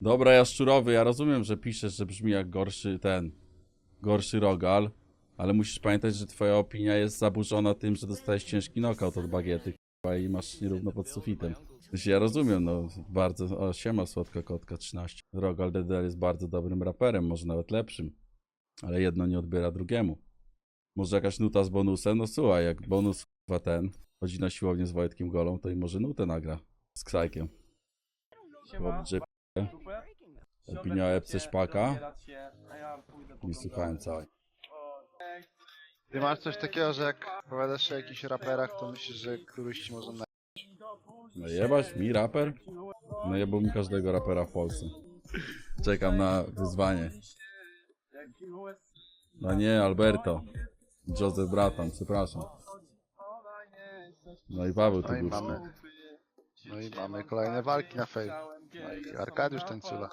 Dobra, jaszczurowy, ja rozumiem, że piszesz, że brzmi jak gorszy ten, gorszy rogal, ale musisz pamiętać, że twoja opinia jest zaburzona tym, że dostałeś ciężki knockout od bagiety, i masz nierówno pod sufitem. Ja rozumiem, no, bardzo, o, siema, słodka kotka 13. Rogal DDR jest bardzo dobrym raperem, może nawet lepszym, ale jedno nie odbiera drugiemu. Może jakaś nuta z bonusem? No słuchaj, jak bonus k***a, ten chodzi na siłownię z Wojtkiem Golą, to i może nutę nagra z Ksajkiem. Siema. Dobrze. Opinia Epce Szpaka. Nie słuchałem całej. Ty masz coś takiego, że jak opowiadasz się o jakichś raperach, to myślisz, że któryś ci może na... No jebać mi raper? No jebał mi każdego rapera w Polsce. Czekam na wyzwanie. No nie, Alberto. Joseph Bratan, przepraszam. No i Paweł No i Tygórski. mamy, no i mamy kolejne walki na fej. No i Arkadiusz Tańcula.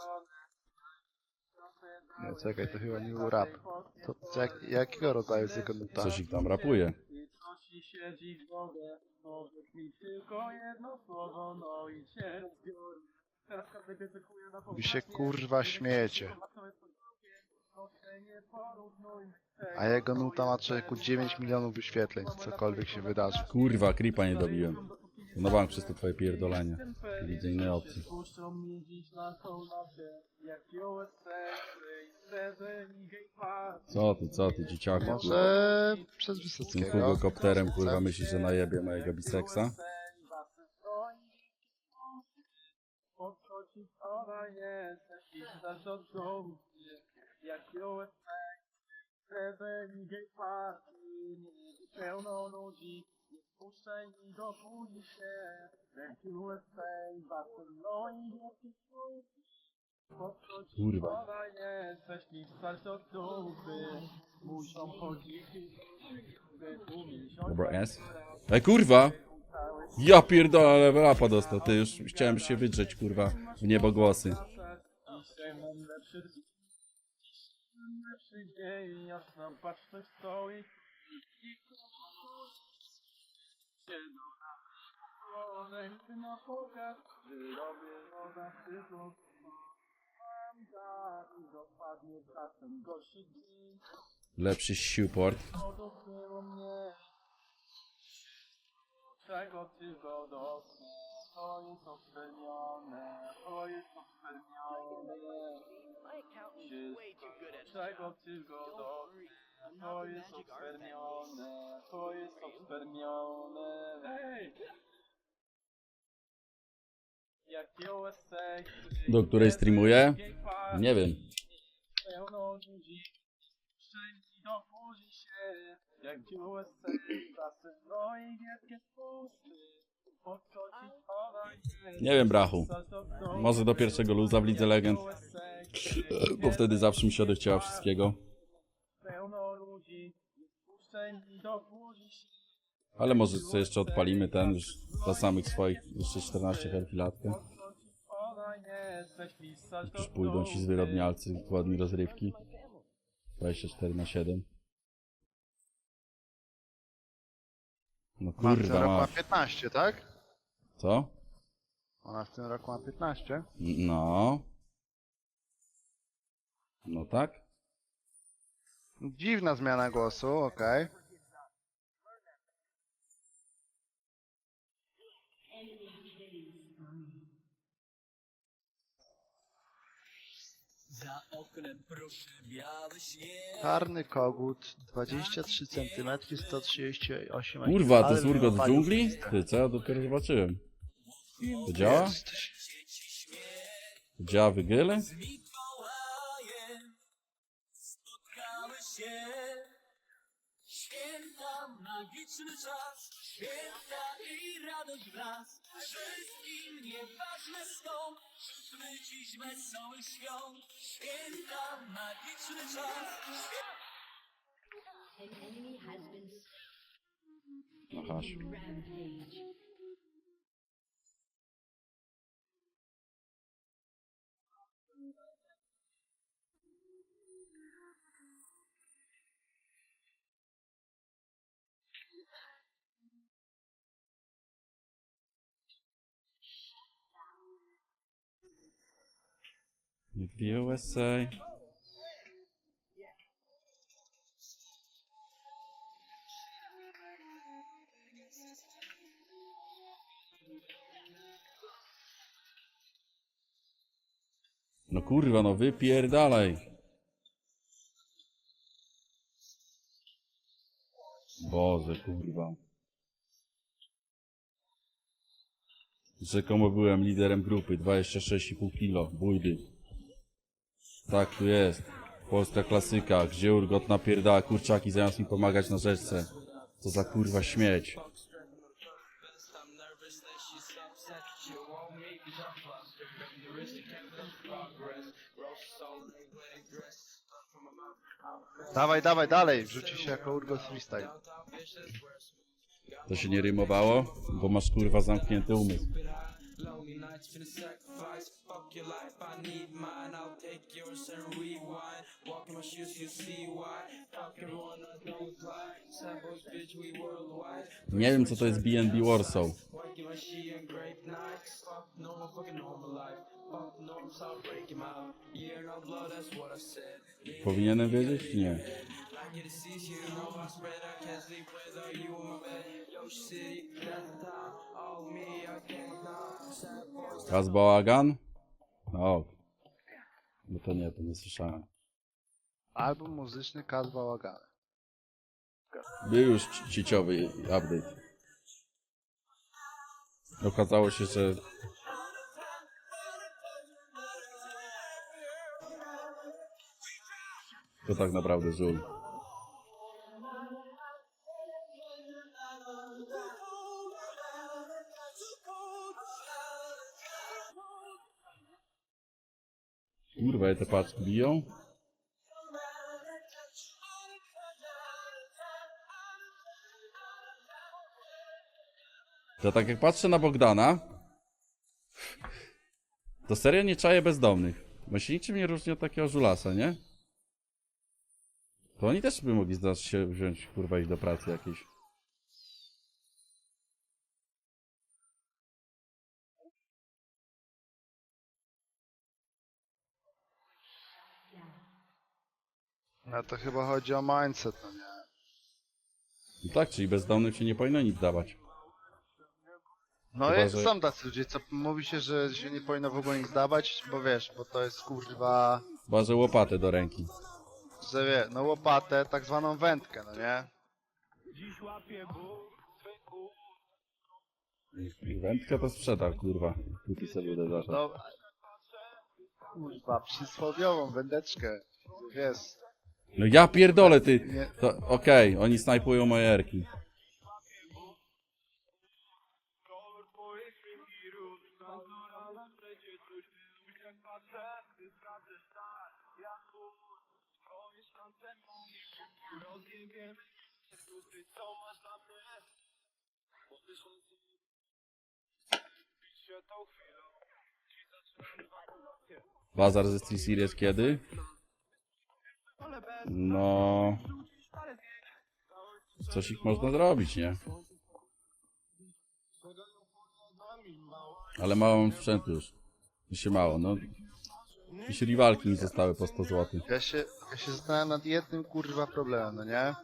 Nie, czekaj, to chyba nie był rap. To, to jak, jakiego rodzaju jest jego nuta? Coś ich tam rapuje. I coś ci siedzi w głowie, powiedz mi tylko jedno słowo, no i cię zbiorę. Teraz każdy wie, co chuje na Wy się kurwa śmiejecie. A jego nuta ma człowieku 9 milionów wyświetleń, cokolwiek się wydarzy. Kurwa, kripa nie dobiłem. Na bank przez to twoje pierdolenie. Nie widzę innej opcji. Puszczą mnie dziś na kołnacie, jak USA, imprezy i gay party. Co ty, co ty, dzieciaku? Może przez Tym Wysockiego. fugokopterem, kurwa, myślisz, że najebie mojego biseksa? Ona jesteś i dołu, jak USA, imprezy i gay party. Pełno ludzi, nie spuszczaj i dopójdź się, jak USA, Barcelonie, wielki Podchodzi Kurwa. jesteś i zaś od dołu, muszą chodzić by tu miesiąc. Dobra, S. Ej, kurwa! Ja pierdolę, level upa dostał. Ty już chciałem się wydrzeć, kurwa, w niebogłosy. Lepszy dzień, jasna baczność stoi Siedzą na ręky na pokaz Wyrobię dar i dopadnie czasem gorszy dzień Lepszy siuport. Odopnęło mnie. Czego ty go dotknę To jest To jest Czego ty go dotknę To jest odspermione To jest odspermione Hej! Jak USA Do której streamuję? Nie wiem. Pełno ludzi Wszędzie dopóźni się Jak USA Czasem no i wielkie i Nie wiem, brachu. Może do pierwszego luza w Lidze Legend. Bo wtedy zawsze mi się odechciała wszystkiego. Się Ale może sobie jeszcze odpalimy ten już dla samych swoich jeszcze 14 helfilatkę. Podchodzi ona nie Jesteś pisać Już pójdą ci zwyrodnialcy głodni rozrywki. 24 na 7. No Ma w tym kurwa, roku ma ma. 15, tak? Co? Ona w tym roku ma 15. No. No tak? Dziwna zmiana głosu, okej. Za oknem proszę biały śnieg. Czarny kogut, 23 cm, 138 IQ. Kurwa, to jest urgot w dżungli? Ty, co ja dopiero zobaczyłem. To działa? Działa wygyle? Magiczny czas, święta i radość wraz. Wszystkim nieważne skąd, życzmy dziś wesołych świąt. Święta, magiczny czas, An enemy has been Aha. rampage. The USA. No kurwa, no wypierdalaj. Boże, kurwa. Rzekomo byłem liderem grupy, 26,5 kilo, bójdy. Tak, tu jest. Polska klasyka, gdzie Urgot napierdala kurczaki zamiast mi pomagać na rzeczce. Co za kurwa śmieć. Dawaj, dawaj, dalej, wrzuci się jako Urgot Freestyle. To się nie rymowało, bo masz kurwa zamknięty umysł. Lonely nights for the sacrifice. Fuck your life, I need mine. I'll take yours and rewind. Walk in my shoes, you see why. Fuck everyone, don't bitch, we worldwide. Nie wiem co to jest BNB Warsaw. Working my shit and grape nights. Fuck normal, fucking normal life. Powinienem wiedzieć? Nie. Raz bałagan? No to nie, to nie słyszałem. Album muzyczny Kaz Bałagany. Był już ci- cieciowy update. Okazało się, że... To tak naprawdę żul. Kurwa, te paczki biją? To tak jak patrzę na Bogdana, to serio nie czaję bezdomnych. Bo się niczym nie różni od takiego żulasa, nie? To oni też by mogli zdać się wziąć, kurwa, iść do pracy jakiejś. No to chyba chodzi o mindset, no nie? No tak, czyli bezdomnym się nie powinno nic dawać. No Chyba, i że- są tacy ludzie, co mówi się, że się nie powinno w ogóle nic dawać, bo wiesz, bo to jest kurwa, Chyba, że łopatę do ręki. Że wie, no łopatę, tak zwaną wędkę, no nie? Dziś łapie Bóg swych ust. Wędkę to sprzeda, kurwa. Kupi sobie uderzacza. No, kurwa, przysłowiową wędeczkę, wiesz, No ja pierdolę, ty! To okej, oni snajpują moje erki. Rozjebiemy Ty co masz dla mnie szanse Bić się tą chwilą Ci zaczynam Bazar ze Street Series kiedy? No... Coś ich można zrobić, nie? Ale mało mam sprzętu już. Mi się mało, no. Jakieś rivalki mi zostały po 100 zł. ja się, ja się zastanawiam nad jednym kurwa problemem, no nie?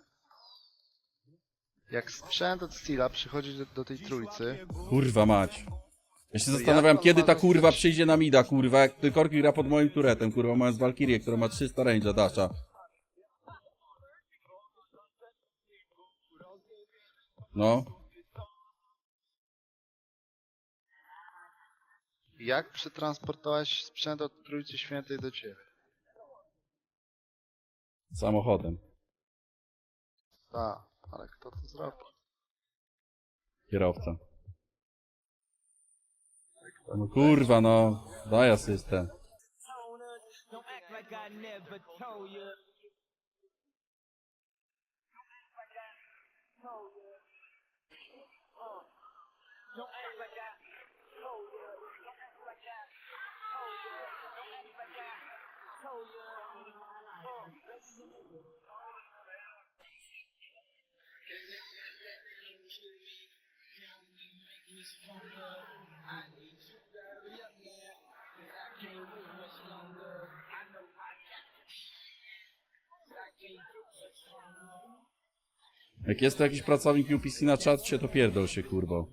Jak sprzęt od Steela przychodzi do, do tej trójcy, Kurwa mać. Ja się zastanawiam, jak kiedy ta kurwa przyjdzie na mida, kurwa, jak ty korki gra pod moim turetem, kurwa, mając Valkyrię, która ma 300 range'a dasza. No, Jak przetransportowałaś sprzęt od Trójcy Świętej do Ciebie? Samochodem. Tak, ale kto to zrobił? Kierowca. No kurwa, no. Daj asystę. Don't act like I never told you. Don't act like I Jak jest to jakiś pracownik UPC na czacie, to pierdol się, kurbo.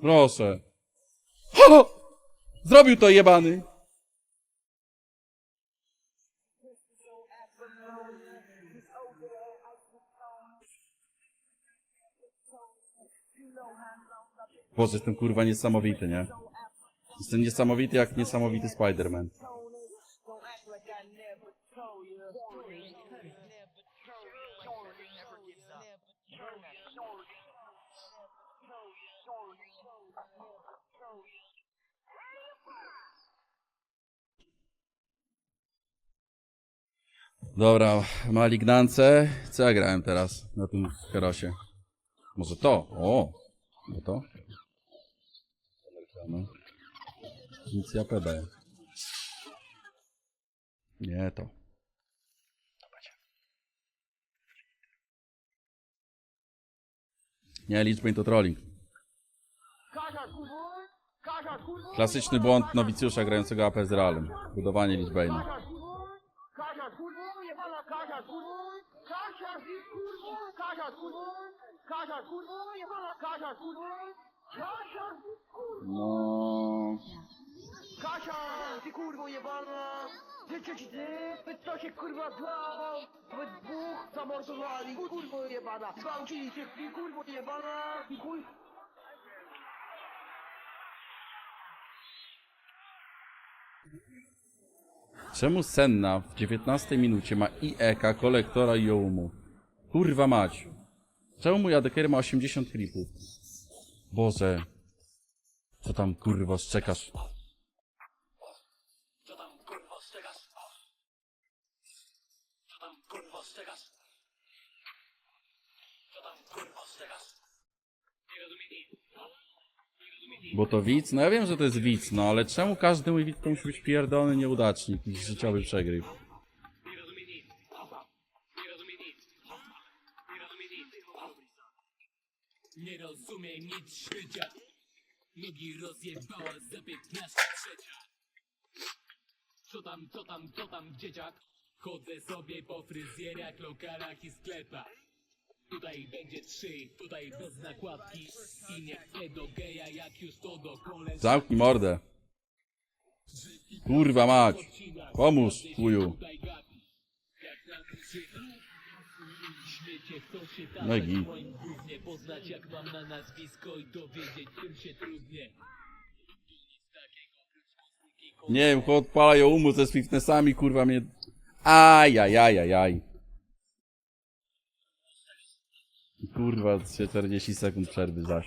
Proszę. Zrobił to jebany! Boże, jestem kurwa niesamowity, nie? Jestem niesamowity jak niesamowity Spider-Man. Dobra, malignance. Co ja grałem teraz na tym herosie? Może to? O! No to? No. Misja PD. Nie to. Nie, liczby to trolling. Klasyczny błąd nowicjusza grającego AP z Realem. Budowanie liczbejne. Kasia, kurwo, jebana Kasia, kurwo, Kasia, ty kurwo, Kasia, Kasia, Kasia, Kasia, ty kurwo, No... Kasia, ty kurwo jebana, życzę ci ty, to się kurwa dał, we dwóch zamordowali, kurwo jebana, gwałcili cię, ty kurwo jebana, ty. Czemu Senna w 19 minucie ma IEK, kolektora i Joumu? Kurwa mać. Czemu mój ADKR ma 80 klipów? Boże. Co tam kurwa szczekasz? Bo to widz? No ja wiem, że to jest widz, no ale czemu każdy mój widz to musi być pierdolony nieudacznik i życiowy przegryw? Nie rozumiem nic życia Nogi rozjebała za 15 trzecia Co tam, co tam, co tam dzieciak? Chodzę sobie po fryzjerach, lokalach i sklepach Tutaj będzie trzy, tutaj bez nakładki I nie chcę do geja, jak już to do koleżanki Zamknij mordę. Kurwa mać. Pomóż, chuju. Jak nam Śmiecie chcą się w moim gównie Poznać jak mam na nazwisko i dowiedzieć czym się trudnie Nie wiem, chłop odpala umu ze Swiftnessami, kurwa mnie... Ajajajajaj. Kurwa, 40 sekund przerwy zaś.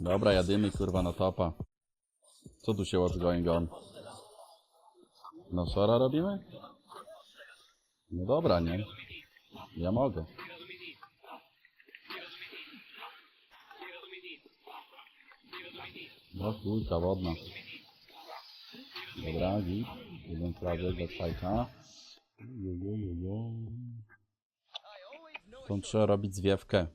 Dobra, jadymy kurwa na topa. Co tu się what's going on? No szora robimy? No dobra, nie? Ja mogę. No kulka wodna. Dobra, git. Jeden prawy do fajka. Tą trzeba robić zwiewkę.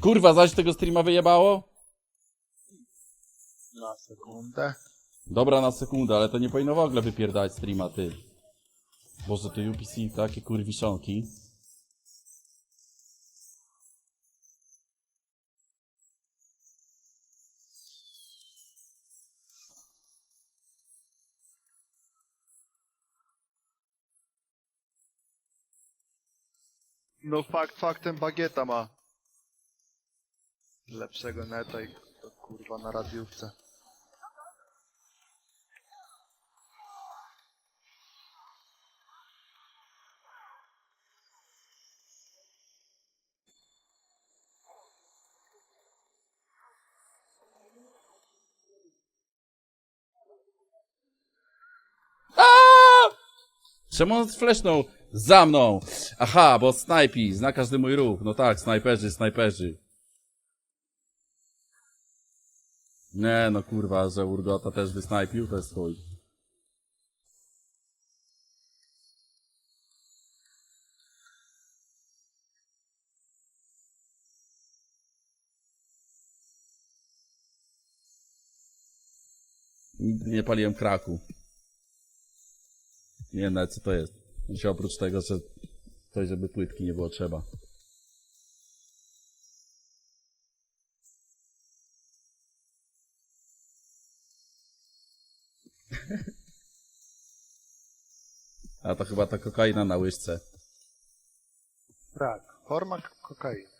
Kurwa, zaś tego streama wyjebało? Na sekundę. Dobra na sekundę, ale to nie powinno w ogóle wypierdać streama, ty. Boże, to UPC takie kurwiszonki. No fakt faktem bagieta ma. Lepszego neta i to kurwa na radiówce. Czemu on flashnął? Za mną! Aha, bo snajpi, zna każdy mój ruch. No tak, snajperzy, snajperzy. Nie, no kurwa, że Urgota też wysnajpił, to jest chuj. Nigdy nie paliłem kraku. Nie wiem nawet co to jest. Dzisiaj oprócz tego, że coś, żeby płytki nie było trzeba. A to chyba ta kokaina na łyżce. Tak. Forma kokainy.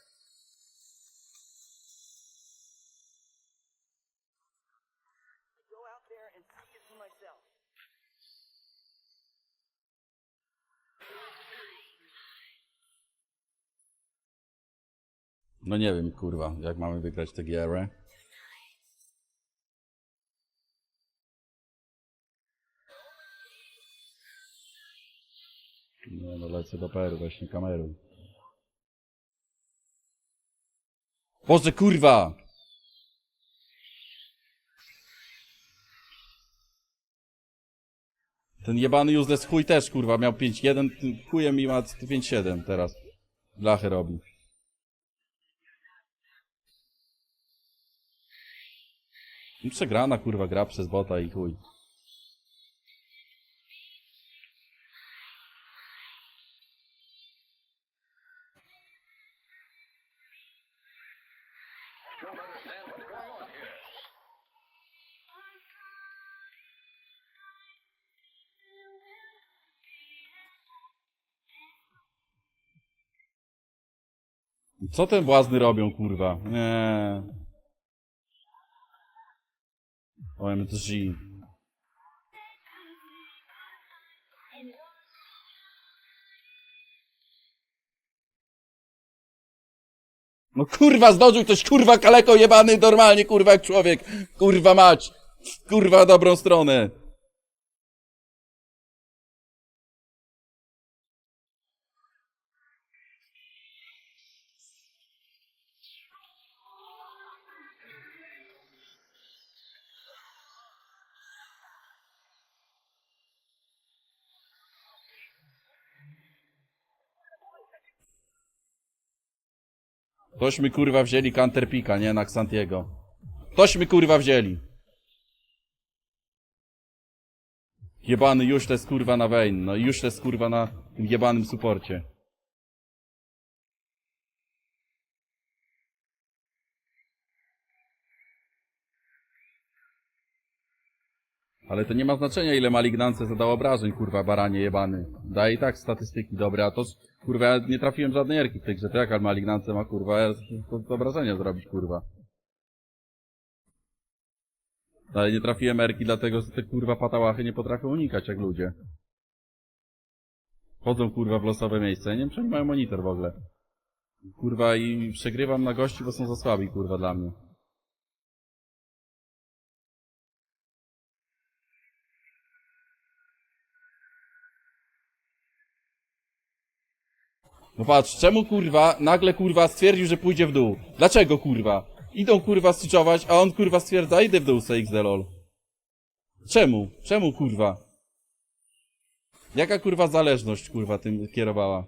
No nie wiem, kurwa, jak mamy wygrać tę gierę. Nie no, lecę do Peru, właśnie kameru. Boże, kurwa! Ten jebany useless chuj też, kurwa, miał 5-1, tym chujem i ma 5-7 teraz. Blachy robi. No Przegrana kurwa gra przez bota i chuj. Co ten błazny robią kurwa? Nie. OMG. No kurwa, zdążył ktoś, kurwa, kaleko jebany, normalnie, kurwa, jak człowiek. Kurwa mać. Kurwa, dobrą stronę. Tośmy kurwa wzięli Canterpika, nie na Xantiego. Tośmy kurwa wzięli. Jebany już jest kurwa na Vayne, no już jest kurwa na tym jebanym suporcie. Ale to nie ma znaczenia ile Malignance zadał obrażeń, kurwa, baranie jebany. Daje i tak statystyki dobre, a to, kurwa, ja nie trafiłem żadnej erki w tej grze, to jaka Malignance ma, kurwa, ja to, to obrażenia zrobić, kurwa. Ale nie trafiłem erki dlatego, że te, kurwa, patałachy nie potrafią unikać jak ludzie. Chodzą, kurwa, w losowe miejsce, nie wiem, czy oni mają monitor w ogóle. Kurwa, i przegrywam na gości, bo są za słabi, kurwa, dla mnie. No patrz, czemu kurwa nagle kurwa stwierdził, że pójdzie w dół? Dlaczego kurwa? Idą kurwa styczować, a on kurwa stwierdza, idę w dół se XDLOL. Czemu? Czemu kurwa? Jaka kurwa zależność kurwa tym kierowała?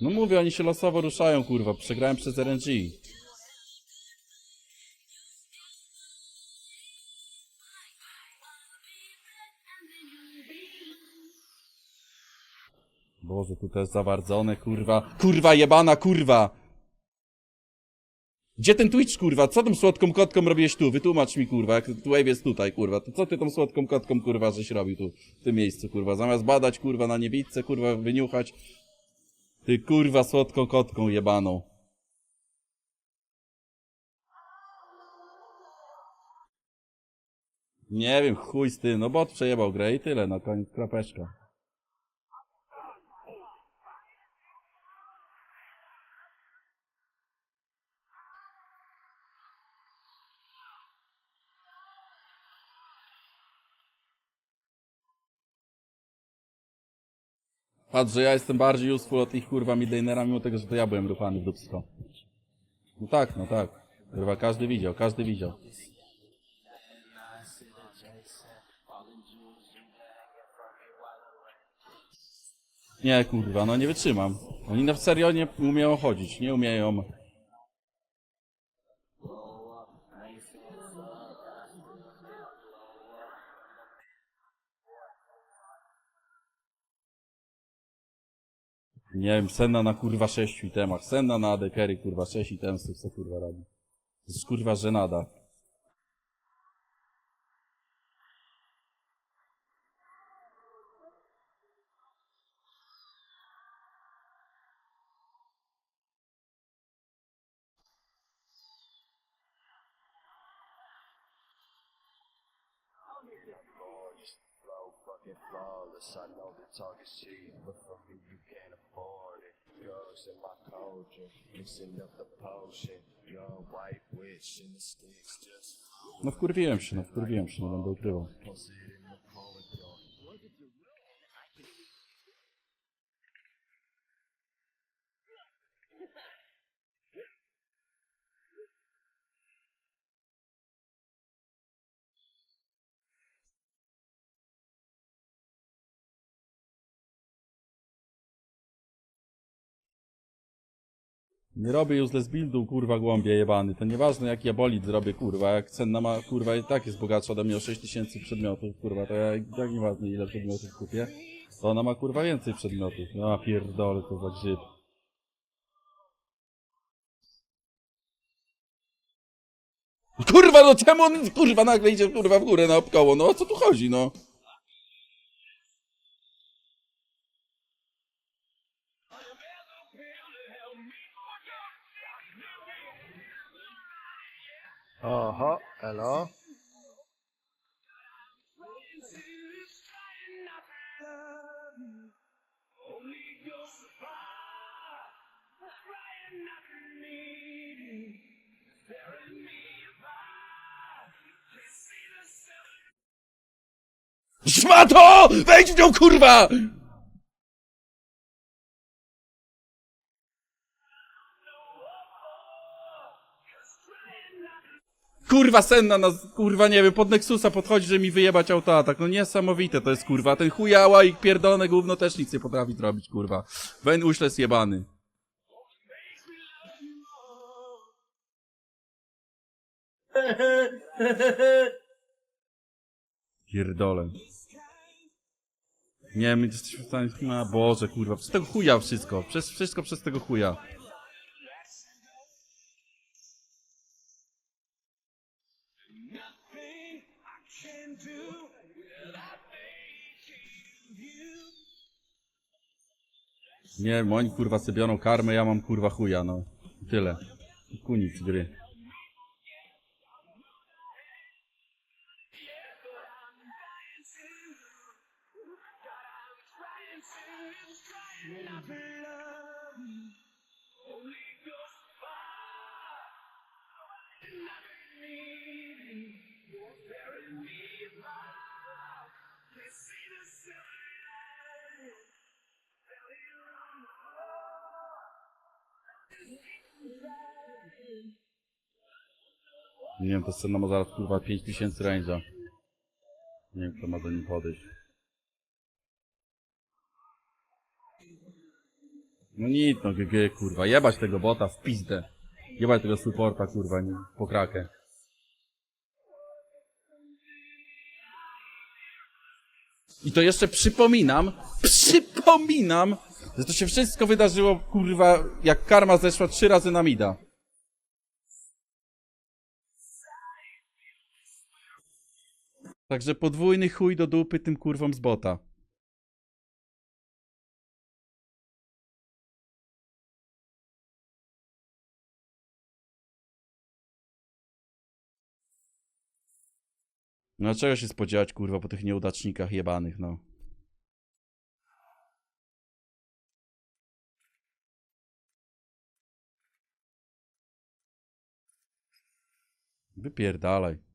No mówię, oni się losowo ruszają kurwa, przegrałem przez RNG. Boże, tu też zawardzone, kurwa. Kurwa, jebana, kurwa! Gdzie ten Twitch, kurwa? Co tą słodką kotką robiłeś tu? Wytłumacz mi, kurwa, jak Wave jest tutaj, kurwa. To co ty tą słodką kotką, kurwa, żeś robił tu, w tym miejscu, kurwa? Zamiast badać, kurwa, na niewidce, kurwa, wyniuchać. Ty, kurwa, słodką kotką jebaną. Nie wiem, chuj z tym, no bot przejebał grę i tyle, na koniec krapeczka. Patrz, że ja jestem bardziej useful od ich kurwa midlanera, mimo tego, że to ja byłem ruchany w dupsko. No tak, no tak. Kurwa, każdy widział, każdy widział. Nie, kurwa, no nie wytrzymam. Oni na serio nie umieją chodzić, nie umieją. Nie wiem, Senna na kurwa sześciu itemach. Senna na AD carry, kurwa, sześć itemsów, co kurwa robi. To jest kurwa żenada. Fucking flawless. I know the is cheap, but for me you can't afford it. Drugs in my culture, mixing up the potion. Young white witch in the sticks, just No wkurwiłem się, no wkurwiłem się, nie będę ukrywał. Nie robię useless buildu, kurwa, głąbie jebany. To nieważne jaki ja bolid zrobię, kurwa. Jak cenna ma, kurwa, i tak jest bogatsza ode mnie o 6000 przedmiotów, kurwa, to ja i nieważne ile przedmiotów kupię. To ona ma, kurwa, więcej przedmiotów. No, pierdolę, to za grzyb. Kurwa, no czemu on, kurwa, nagle idzie, kurwa, w górę na obkoło? No, o co tu chodzi, no? Oho, elo. Szmato! Wejdź w nią, kurwa! Kurwa, senna nas, kurwa, nie wiem, pod Nexusa podchodzi, że mi wyjebać autoatak. No niesamowite to jest, kurwa. Ten chujała i pierdolone gówno też nic nie potrafi zrobić, kurwa. Wen uśles jebany. Pierdolę. Nie, my jesteśmy w stanie... A Boże, kurwa, przez tego chuja wszystko. Przez, wszystko przez tego chuja. Nie wiem, kurwa sobie biorą karmę, ja mam kurwa chuja, no. Tyle. Kunic gry. Nie wiem, to scena ma zaraz kurwa 5000 range'a. Nie wiem, kto ma do nim podejść. No nic, no GG, kurwa. Jebać tego bota w pizdę. Jebać tego supporta, kurwa, nie, po krakę. I to jeszcze przypominam, przypominam, że to się wszystko wydarzyło, kurwa, jak karma zeszła trzy razy na mida. Także podwójny chuj do dupy tym kurwom z bota. No czego się spodziewać, kurwa, po tych nieudacznikach jebanych, no. Wypierdalaj.